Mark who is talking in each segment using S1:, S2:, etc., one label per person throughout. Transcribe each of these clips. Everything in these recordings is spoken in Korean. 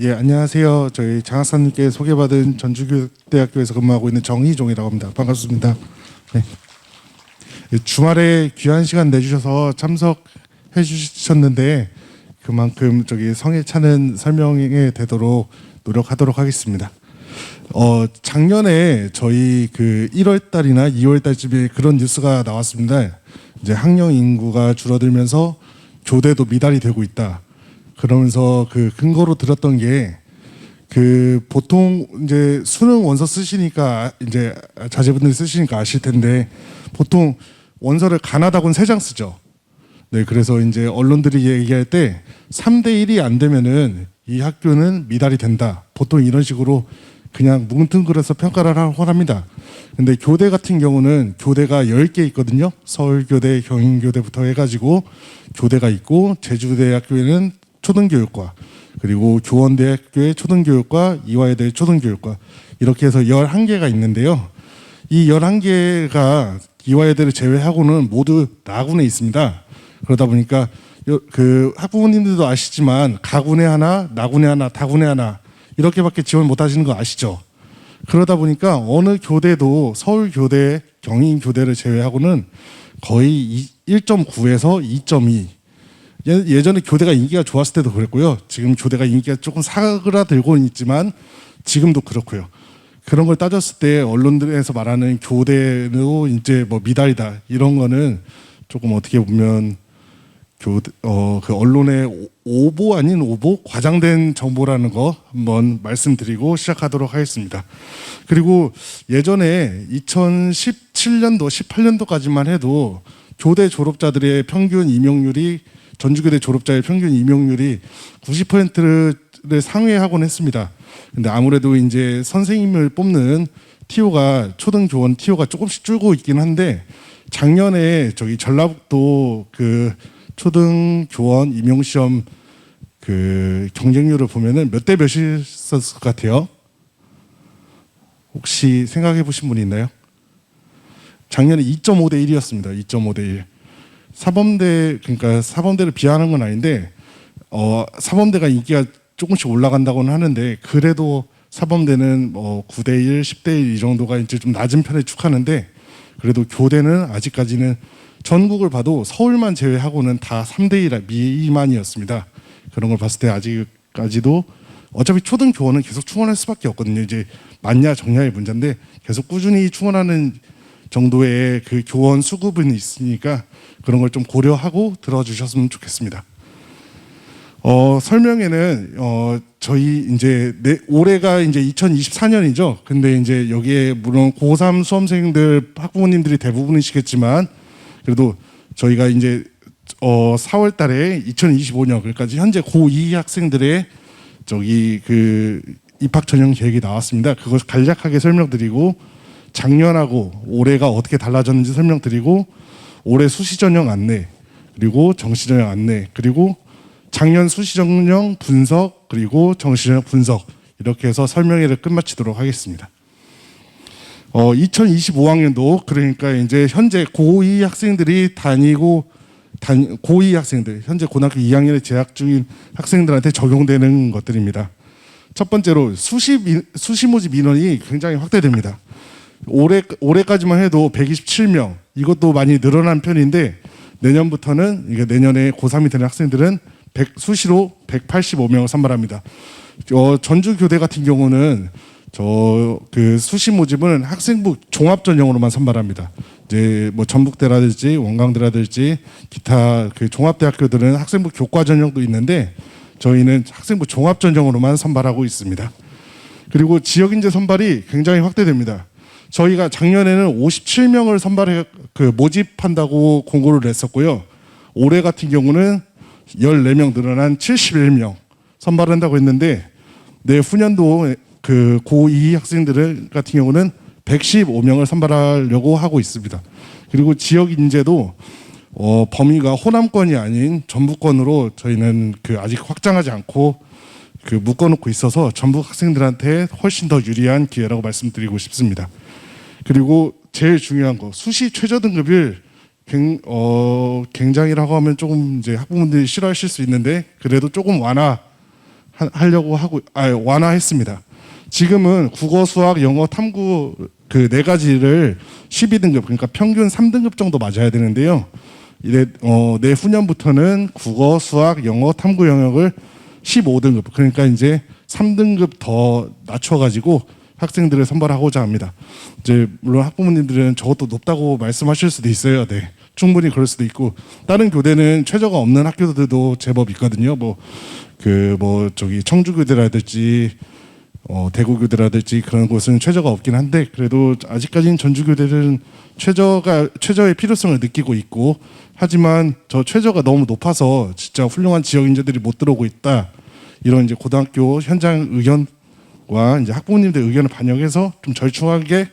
S1: 예, 안녕하세요. 저희 장학사님께 소개받은 전주교대학교에서 근무하고 있는 정희종이라고 합니다. 반갑습니다. 네. 예, 주말에 귀한 시간 내주셔서 참석해 주셨는데 그만큼 저기 성에 차는 설명에 되도록 노력하도록 하겠습니다. 어, 작년에 저희 그 1월 달이나 2월 달쯤에 그런 뉴스가 나왔습니다. 이제 학령 인구가 줄어들면서 교대도 미달이 되고 있다. 그러면서 그 근거로 들었던 게 그 보통 이제 수능 원서 쓰시니까 이제 자제분들이 쓰시니까 아실 텐데 보통 원서를 가나다곤 세 장 쓰죠. 네, 그래서 이제 언론들이 얘기할 때 3대 1이 안 되면은 이 학교는 미달이 된다. 보통 이런 식으로 그냥 뭉뚱그려서 평가를 합니다. 근데 교대 같은 경우는 교대가 10개 있거든요. 서울교대, 경인교대부터 해가지고 교대가 있고 제주대학교에는 초등교육과 그리고 교원대학교의 초등교육과 이화여대 초등교육과 이렇게 해서 11개가 있는데요. 이 11개가 이화여대를 제외하고는 모두 나군에 있습니다. 그러다 보니까 요- 그 학부모님들도 아시지만 가군에 하나, 나군에 하나, 다군에 하나 이렇게밖에 지원 못 하시는 거 아시죠? 그러다 보니까 어느 교대도 서울 교대, 경인 교대를 제외하고는 거의 1.9에서 2.2 예- 예전에 교대가 인기가 좋았을 때도 그랬고요. 지금 교대가 인기가 조금 사그라들고는 있지만 지금도 그렇고요. 그런 걸 따졌을 때 언론들에서 말하는 교대도 이제 뭐 미달이다 이런 거는 조금 어떻게 보면 교대 어그 언론의 오- 오보 아닌 오보 과장된 정보라는 거 한번 말씀드리고 시작하도록 하겠습니다. 그리고 예전에 2017년도 18년도까지만 해도 교대 졸업자들의 평균 임용률이 전주교대 졸업자의 평균 임용률이 90%를 상회하곤 했습니다. 근데 아무래도 이제 선생님을 뽑는 티오가 초등 교원 티오가 조금씩 줄고 있긴 한데 작년에 저기 전라북도 그 초등 교원 임용 시험 그 경쟁률을 보면은 몇 대 몇이었을 것 같아요? 혹시 생각해 보신 분 있나요? 작년에 2.5 대 1이었습니다. 2.5 대 1. 사범대 그러니까 사범대를 비하하는 건 아닌데 어 사범대가 인기가 조금씩 올라간다고는 하는데 그래도 사범대는 뭐 9대 1, 10대 1 이 정도가 이제 좀 낮은 편에 축하는데 그래도 교대는 아직까지는 전국을 봐도 서울만 제외하고는 다 3대 1 미만이었습니다. 그런 걸 봤을 때 아직까지도 어차피 초등 교원은 계속 충원할 수밖에 없거든요. 이제 맞냐 정냐의 문제인데 계속 꾸준히 충원하는 정도의 그 교원 수급은 있으니까 그런 걸 좀 고려하고 들어주셨으면 좋겠습니다. 어, 설명에는 어, 저희 이제 내, 올해가 이제 2024년이죠. 근데 이제 여기에 물론 고3 수험생들 학부모님들이 대부분이시겠지만 그래도 저희가 이제 어, 4월 달에 2025년 그러니까 현재 고2 학생들의 저기 그 입학 전형 계획이 나왔습니다. 그걸 간략하게 설명드리고 작년하고 올해가 어떻게 달라졌는지 설명드리고 올해 수시 전형 안내 그리고 정시 전형 안내 그리고 작년 수시 전형 분석 그리고 정시 전형 분석 이렇게 해서 설명회를 끝마치도록 하겠습니다. 어 2025학년도 그러니까 이제 현재 고2 학생들이 다니고 단, 고2 학생들 현재 고등학교 2학년에 재학 중인 학생들한테 적용되는 것들입니다. 첫 번째로 수시 민- 수시 모집 인원이 굉장히 확대됩니다. 올해 올해까지만 해도 127명 이것도 많이 늘어난 편인데 내년부터는 이게 내년에 고3이 되는 학생들은 100, 수시로 185명을 선발합니다. 어, 전주 교대 같은 경우는 저 그 수시 모집은 학생부 종합 전형으로만 선발합니다. 이제 뭐 전북대라든지 원광대라든지 기타 그 종합대학교들은 학생부 교과 전형도 있는데 저희는 학생부 종합 전형으로만 선발하고 있습니다. 그리고 지역 인재 선발이 굉장히 확대됩니다. 저희가 작년에는 57명을 선발해 그 모집한다고 공고를 냈었고요. 올해 같은 경우는 14명 늘어난 71명 선발한다고 했는데 내후년도 그 고2 학생들 같은 경우는 115명을 선발하려고 하고 있습니다. 그리고 지역 인재도 어, 범위가 호남권이 아닌 전북권으로 저희는 그 아직 확장하지 않고 그 묶어놓고 있어서 전북 학생들한테 훨씬 더 유리한 기회라고 말씀드리고 싶습니다. 그리고 제일 중요한 거 수시 최저 등급을 굉, 어, 굉장히라고 하면 조금 이제 학부모들이 싫어하실 수 있는데 그래도 조금 완화한 하- 하려고 하고 아 완화했습니다. 지금은 국어, 수학, 영어, 탐구 그 네 가지를 12등급 그러니까 평균 3등급 정도 맞아야 되는데요. 이래 어 내후년부터는 국어, 수학, 영어, 탐구 영역을 15등급 그러니까 이제 3등급 더 낮춰 가지고 학생들을 선발하고자 합니다. 이제 물론 학부모님들은 저것도 높다고 말씀하실 수도 있어요. 네. 충분히 그럴 수도 있고 다른 교대는 최저가 없는 학교들도 제법 있거든요. 뭐 그 뭐 저기 청주교대라든지 어, 대구교대라든지 그런 곳은 최저가 없긴 한데 그래도 아직까지는 전주교대는 최저가 최저의 필요성을 느끼고 있고 하지만 저 최저가 너무 높아서 진짜 훌륭한 지역 인재들이 못 들어오고 있다 이런 이제 고등학교 현장 의견 과 이제 학부모님들 의견을 반영해서 좀 절충하게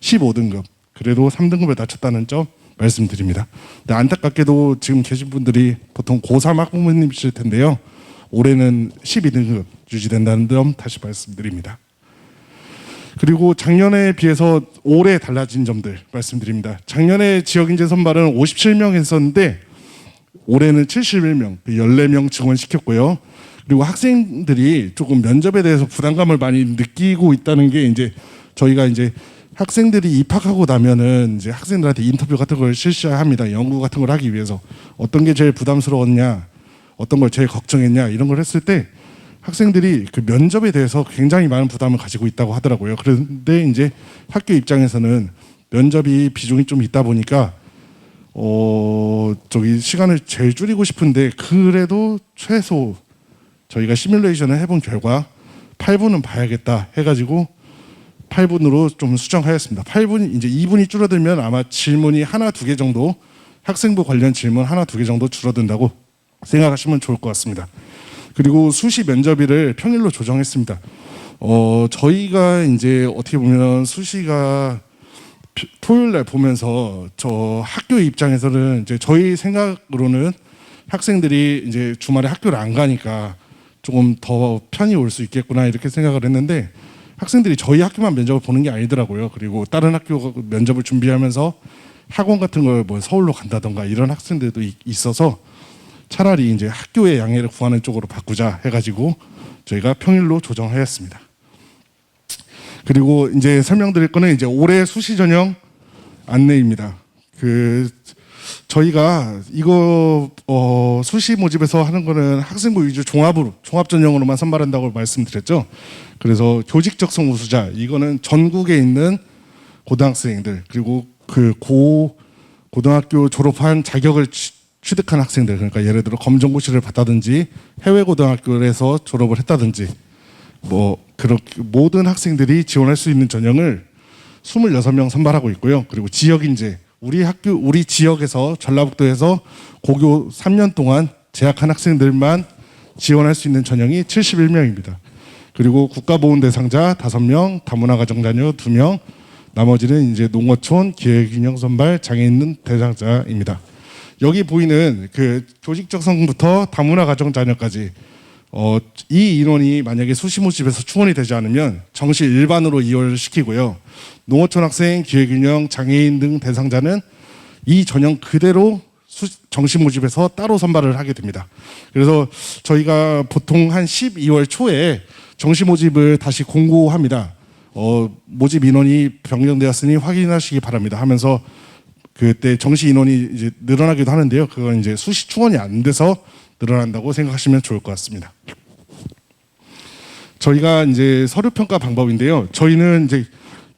S1: 15등급 그래도 3등급을 낮췄다는 점 말씀드립니다. 근데 안타깝게도 지금 계신 분들이 보통 고3 학부모님이실 텐데요. 올해는 12등급 유지된다는 점 다시 말씀드립니다. 그리고 작년에 비해서 올해 달라진 점들 말씀드립니다. 작년에 지역인재 선발은 57명 했었는데 올해는 71명, 14명 증원시켰고요. 그리고 학생들이 조금 면접에 대해서 부담감을 많이 느끼고 있다는 게 이제 저희가 이제 학생들이 입학하고 나면은 이제 학생들한테 인터뷰 같은 걸 실시합니다. 연구 같은 걸 하기 위해서 어떤 게 제일 부담스러웠냐, 어떤 걸 제일 걱정했냐 이런 걸 했을 때 학생들이 그 면접에 대해서 굉장히 많은 부담을 가지고 있다고 하더라고요. 그런데 이제 학교 입장에서는 면접이 비중이 좀 있다 보니까 어 저기 시간을 제일 줄이고 싶은데 그래도 최소 저희가 시뮬레이션을 해본 결과 8분은 봐야겠다 해가지고 8분으로 좀 수정하였습니다. 8분 이제 2분이 줄어들면 아마 질문이 하나 두 개 정도 학생부 관련 질문 하나 두 개 정도 줄어든다고 생각하시면 좋을 것 같습니다. 그리고 수시 면접일을 평일로 조정했습니다. 어 저희가 이제 어떻게 보면 수시가 피- 토요일 날 보면서 저 학교 입장에서는 이제 저희 생각으로는 학생들이 이제 주말에 학교를 안 가니까 조금 더 편히 올 수 있겠구나 이렇게 생각을 했는데 학생들이 저희 학교만 면접을 보는 게 아니더라고요. 그리고 다른 학교 면접을 준비하면서 학원 같은 걸 뭐 서울로 간다던가 이런 학생들도 있- 있어서 차라리 이제 학교의 양해를 구하는 쪽으로 바꾸자 해가지고 저희가 평일로 조정하였습니다. 그리고 이제 설명드릴 거는 이제 올해 수시 전형 안내입니다. 그 저희가 이거 어 수시 모집에서 하는 거는 학생부 위주 종합으로 종합 전형으로만 선발한다고 말씀드렸죠. 그래서 교직 적성 우수자 이거는 전국에 있는 고등학생들 그리고 그 고 고등학교 졸업한 자격을 취- 취득한 학생들 그러니까 예를 들어 검정고시를 받다든지 해외 고등학교에서 졸업을 했다든지 뭐 그렇게 모든 학생들이 지원할 수 있는 전형을 26명 선발하고 있고요. 그리고 지역 인재 우리 학교 우리 지역에서 전라북도에서 고교 3년 동안 재학한 학생들만 지원할 수 있는 전형이 71명입니다. 그리고 국가보훈 대상자 5명, 다문화 가정 자녀 2명, 나머지는 이제 농어촌 기회균형 선발 장애인 대상자입니다. 여기 보이는 그 조직적 성부터 다문화 가정 자녀까지 어, 이 인원이 만약에 수시 모집에서 충원이 되지 않으면 정시 일반으로 이월 시키고요. 농어촌 학생, 기회균형, 장애인 등 대상자는 이 전형 그대로 수, 정시 모집에서 따로 선발을 하게 됩니다. 그래서 저희가 보통 한 12월 초에 정시 모집을 다시 공고합니다. 어, 모집 인원이 변경되었으니 확인하시기 바랍니다. 하면서 그때 정시 인원이 이제 늘어나기도 하는데요. 그건 이제 수시 충원이 안 돼서 늘어난다고 생각하시면 좋을 것 같습니다. 저희가 이제 서류 평가 방법인데요. 저희는 이제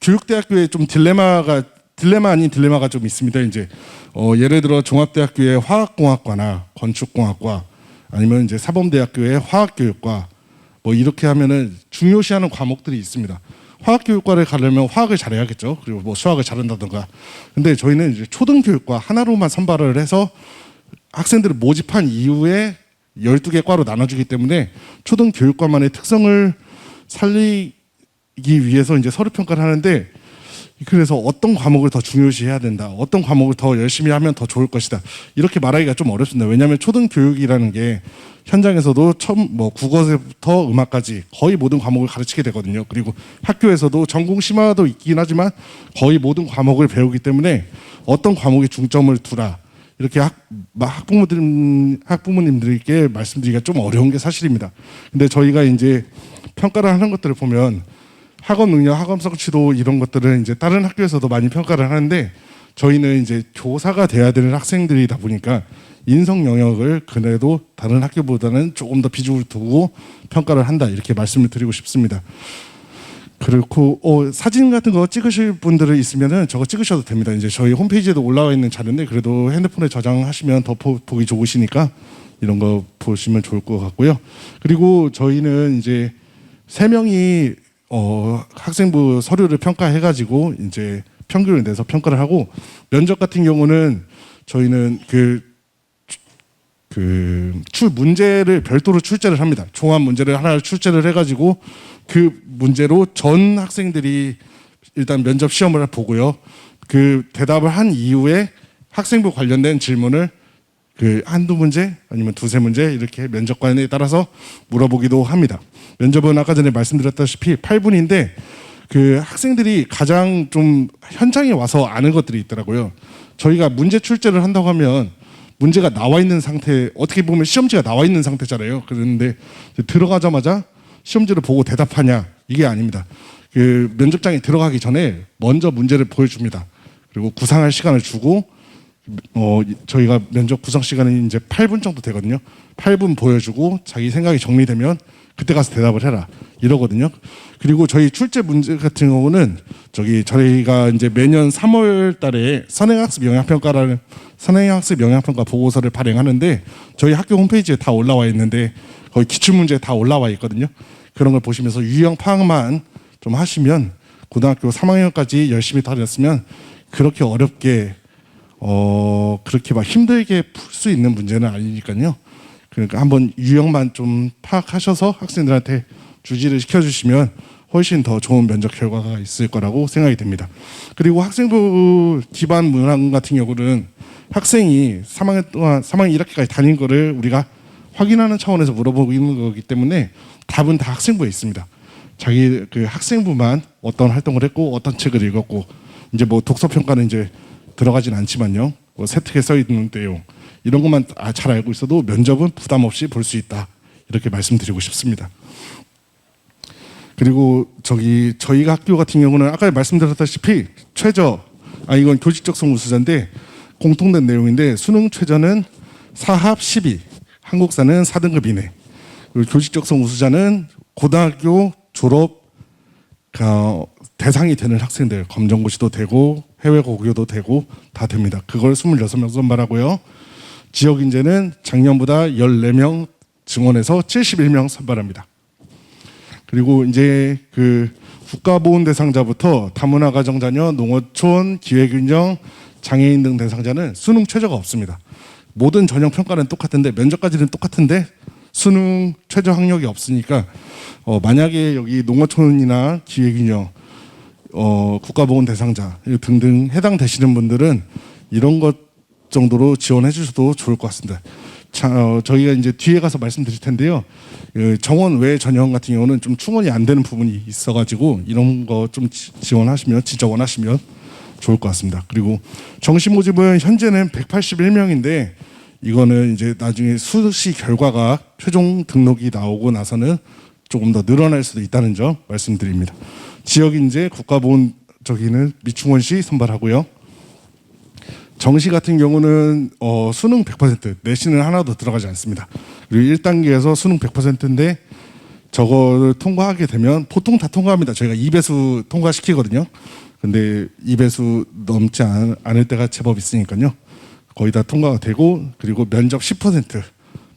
S1: 교육대학교에 좀 딜레마가 딜레마 아닌 딜레마가 좀 있습니다. 이제 어, 예를 들어 종합대학교의 화학공학과나 건축공학과 아니면 이제 사범대학교의 화학교육과 뭐 이렇게 하면은 중요시하는 과목들이 있습니다. 화학교육과를 가려면 화학을 잘해야겠죠. 그리고 뭐 수학을 잘한다던가. 근데 저희는 이제 초등교육과 하나로만 선발을 해서 학생들을 모집한 이후에 12개 과로 나눠주기 때문에 초등 교육과만의 특성을 살리기 위해서 이제 서류 평가를 하는데 그래서 어떤 과목을 더 중요시해야 된다. 어떤 과목을 더 열심히 하면 더 좋을 것이다. 이렇게 말하기가 좀 어렵습니다. 왜냐하면 초등 교육이라는 게 현장에서도 처음 뭐 국어부터 음악까지 거의 모든 과목을 가르치게 되거든요. 그리고 학교에서도 전공 심화도 있긴 하지만 거의 모든 과목을 배우기 때문에 어떤 과목에 중점을 두라. 이렇게 학, 마- 학부모들 학부모님들께 말씀드리기가 좀 어려운 게 사실입니다. 근데 저희가 이제 평가를 하는 것들을 보면 학업 능력, 학업 성취도 이런 것들은 이제 다른 학교에서도 많이 평가를 하는데 저희는 이제 교사가 돼야 되는 학생들이다 보니까 인성 영역을 그래도 다른 학교보다는 조금 더 비중을 두고 평가를 한다 이렇게 말씀을 드리고 싶습니다. 그렇고 어, 사진 같은 거 찍으실 분들은 있으면은 저거 찍으셔도 됩니다. 이제 저희 홈페이지에도 올라와 있는 자료인데 그래도 핸드폰에 저장하시면 더 보, 보기 좋으시니까 이런 거 보시면 좋을 것 같고요. 그리고 저희는 이제 세 명이 어, 학생부 서류를 평가해가지고 이제 평균을 내서 평가를 하고 면접 같은 경우는 저희는 그 그 출 문제를 별도로 출제를 합니다. 종합 문제를 하나를 출제를 해가지고 그 문제로 전 학생들이 일단 면접 시험을 보고요. 그 대답을 한 이후에 학생부 관련된 질문을 그 한두 문제 아니면 두세 문제 이렇게 면접관에 따라서 물어보기도 합니다. 면접은 아까 전에 말씀드렸다시피 8분인데 그 학생들이 가장 좀 현장에 와서 아는 것들이 있더라고요. 저희가 문제 출제를 한다고 하면 문제가 나와 있는 상태 어떻게 보면 시험지가 나와 있는 상태잖아요. 그런데 들어가자마자 시험지를 보고 대답하냐 이게 아닙니다. 그 면접장에 들어가기 전에 먼저 문제를 보여줍니다. 그리고 구상할 시간을 주고 어 이- 저희가 면접 구상 시간이 이제 8분 정도 되거든요. 8분 보여주고 자기 생각이 정리되면 그때 가서 대답을 해라 이러거든요. 그리고 저희 출제 문제 같은 경우는 저기 저희가 이제 매년 3월 달에 선행학습 영향평가라는 선행학습 영향평가 보고서를 발행하는데 저희 학교 홈페이지에 다 올라와 있는데 거기 기출 문제 다 올라와 있거든요. 그런 걸 보시면서 유형 파악만 좀 하시면 고등학교 3학년까지 열심히 다녔으면 그렇게 어렵게 어 그렇게 막 힘들게 풀 수 있는 문제는 아니니까요. 그러니까 한번 유형만 좀 파악하셔서 학생들한테 주지를 시켜주시면 훨씬 더 좋은 면접 결과가 있을 거라고 생각이 됩니다. 그리고 학생부 기반 문항 같은 경우는 학생이 3학년 동안 3학년 1학기까지 다닌 거를 우리가 확인하는 차원에서 물어보고 있는 거기 때문에 답은 다 학생부에 있습니다. 자기 그 학생부만 어떤 활동을 했고 어떤 책을 읽었고 이제 뭐 독서 평가는 이제 들어가진 않지만요. 뭐 세특에 써 있는 내용 이런 것만 아, 잘 알고 있어도 면접은 부담 없이 볼 수 있다 이렇게 말씀드리고 싶습니다. 그리고 저기 저희가 학교 같은 경우는 아까 말씀드렸다시피 최저 아 이건 교직적 성 우수자인데 공통된 내용인데 수능 최저는 사합 12 한국사는 4등급 이내 그리고 교직적 성 우수자는 고등학교 졸업 어, 대상이 되는 학생들 검정고시도 되고 해외 고교도 되고 다 됩니다. 그걸 26명 선발하고요. 지역 인재는 작년보다 14명 증원해서 71명 선발합니다. 그리고 이제 그 국가보훈 대상자부터 다문화 가정 자녀, 농어촌, 기회균형, 장애인 등 대상자는 수능 최저가 없습니다. 모든 전형 평가는 똑같은데 면접까지는 똑같은데 수능 최저 학력이 없으니까 어, 만약에 여기 농어촌이나 기회균형 어, 국가보훈 대상자 등등 해당되시는 분들은 이런 것 정도로 지원해 주셔도 좋을 것 같습니다. 자, 어, 저희가 이제 뒤에 가서 말씀드릴 텐데요. 그 정원 외 전형 같은 경우는 좀 충원이 안 되는 부분이 있어가지고 이런 거 좀 지원하시면 지적원하시면 좋을 것 같습니다. 그리고 정시 모집은 현재는 181명인데 이거는 이제 나중에 수시 결과가 최종 등록이 나오고 나서는 조금 더 늘어날 수도 있다는 점 말씀드립니다. 지역 인재 국가보훈 저기는 미충원시 선발하고요. 정시 같은 경우는 어, 수능 100% 내신은 하나도 들어가지 않습니다. 그리고 1단계에서 수능 100%인데 저거를 통과하게 되면 보통 다 통과합니다. 저희가 2배수 통과시키거든요. 근데 2배수 넘지 않, 않을 때가 제법 있으니까요. 거의 다 통과가 되고 그리고 면접 10%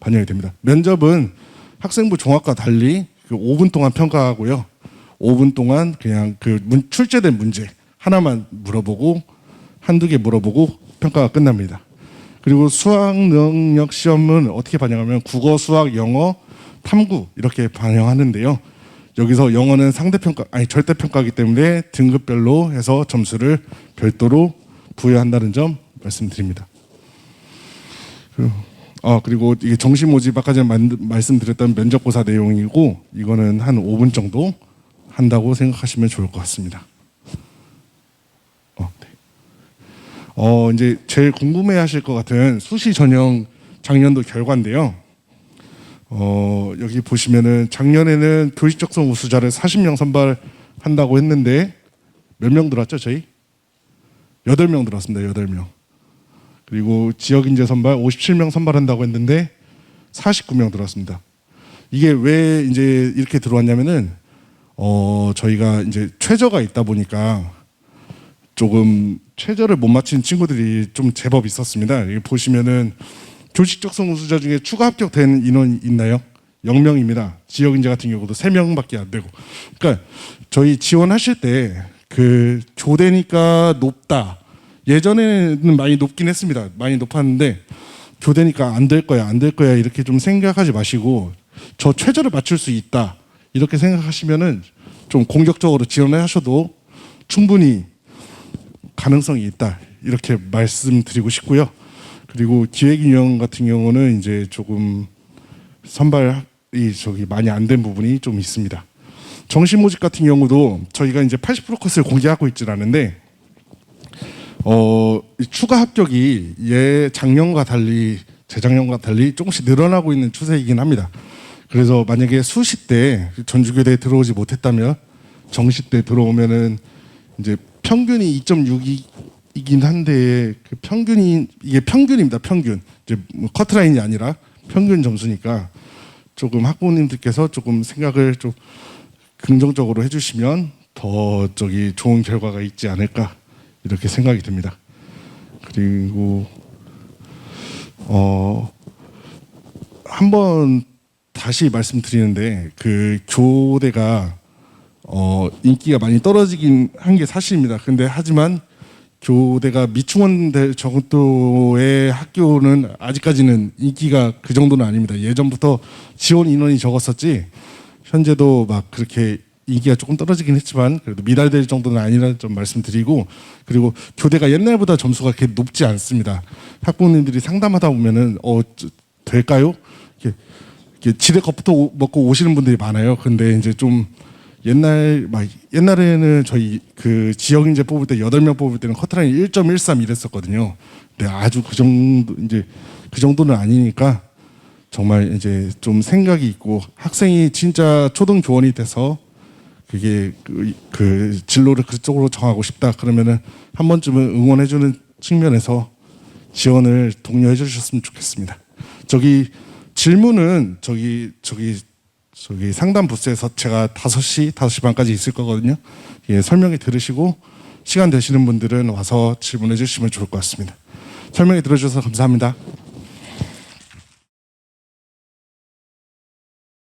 S1: 반영이 됩니다. 면접은 학생부 종합과 달리 그 5분 동안 평가하고요. 5분 동안 그냥 그 문, 출제된 문제 하나만 물어보고 한두 개 물어보고 평가가 끝납니다. 그리고 수학 능력 시험은 어떻게 반영하면 국어, 수학, 영어, 탐구 이렇게 반영하는데요. 여기서 영어는 상대평가 아니 절대평가이기 때문에 등급별로 해서 점수를 별도로 부여한다는 점 말씀드립니다. 그, 아 그리고 이게 정시 모집 아까 전에 만- 말씀드렸던 면접고사 내용이고 이거는 한 5분 정도 한다고 생각하시면 좋을 것 같습니다. 어, 이제 제일 궁금해 하실 것 같은 수시 전형 작년도 결과인데요. 어 여기 보시면은 작년에는 교직 적성 우수자를 40명 선발한다고 했는데 몇 명 들어왔죠 저희? 8명 들어왔습니다. 8명. 그리고 지역 인재 선발 57명 선발한다고 했는데 49명 들어왔습니다. 이게 왜 이제 이렇게 들어왔냐면은 어 저희가 이제 최저가 있다 보니까 조금 최저를 못 맞춘 친구들이 좀 제법 있었습니다. 여기 보시면은 교직 적 성 우수자 중에 추가 합격된 인원 있나요? 0명입니다. 지역 인재 같은 경우도 3명밖에 안 되고. 그러니까 저희 지원하실 때그 교대니까 높다. 예전에는 많이 높긴 했습니다. 많이 높았는데 교대니까 안 될 거야, 안 될 거야 이렇게 좀 생각하지 마시고 저 최저를 맞출 수 있다 이렇게 생각하시면은 좀 공격적으로 지원을 하셔도 충분히 가능성이 있다 이렇게 말씀드리고 싶고요. 그리고 기획인형 같은 경우는 이제 조금 선발이 저기 많이 안 된 부분이 좀 있습니다. 정시 모집 같은 경우도 저희가 이제 80% 컷을 공개하고 있질 않은데 어, 이 추가 합격이 예 작년과 달리 재작년과 달리 조금씩 늘어나고 있는 추세이긴 합니다. 그래서 만약에 수시 때 전주교대에 들어오지 못했다면 정시 때 들어오면은 이제 평균이 2.6이긴 한데 그 평균이 이게 평균입니다. 평균 이제 뭐 커트라인이 아니라 평균 점수니까 조금 학부모님들께서 조금 생각을 좀 긍정적으로 해주시면 더 저기 좋은 결과가 있지 않을까 이렇게 생각이 듭니다. 그리고 어 한 번 다시 말씀드리는데 그 교대가 어 인기가 많이 떨어지긴 한 게 사실입니다. 근데 하지만 교대가 미충원 대 정도의 학교는 아직까지는 인기가 그 정도는 아닙니다. 예전부터 지원 인원이 적었었지 현재도 막 그렇게 인기가 조금 떨어지긴 했지만 그래도 미달될 정도는 아니라 좀 말씀드리고 그리고 교대가 옛날보다 점수가 그렇게 높지 않습니다. 학부모님들이 상담하다 보면은 어 저- 될까요? 이렇게, 지레컵부터 오- 먹고 오시는 분들이 많아요. 근데 이제 좀 옛날 막 옛날에는 저희 그 지역 인재 뽑을 때 여덟 명 뽑을 때는 커트라인 1.13 이랬었거든요. 근데 아주 그 정도 이제 그 정도는 아니니까 정말 이제 좀 생각이 있고 학생이 진짜 초등 교원이 돼서 그게 그, 그 진로를 그쪽으로 정하고 싶다 그러면은 한 번쯤은 응원해주는 측면에서 지원을 독려해 주셨으면 좋겠습니다. 저기 질문은 저기 저기 저기 상담 부스에서 제가 5시 5시 반까지 있을 거거든요. 예, 설명해 들으시고 시간 되시는 분들은 와서 질문해 주시면 좋을 것 같습니다. 설명해 들어주셔서 감사합니다.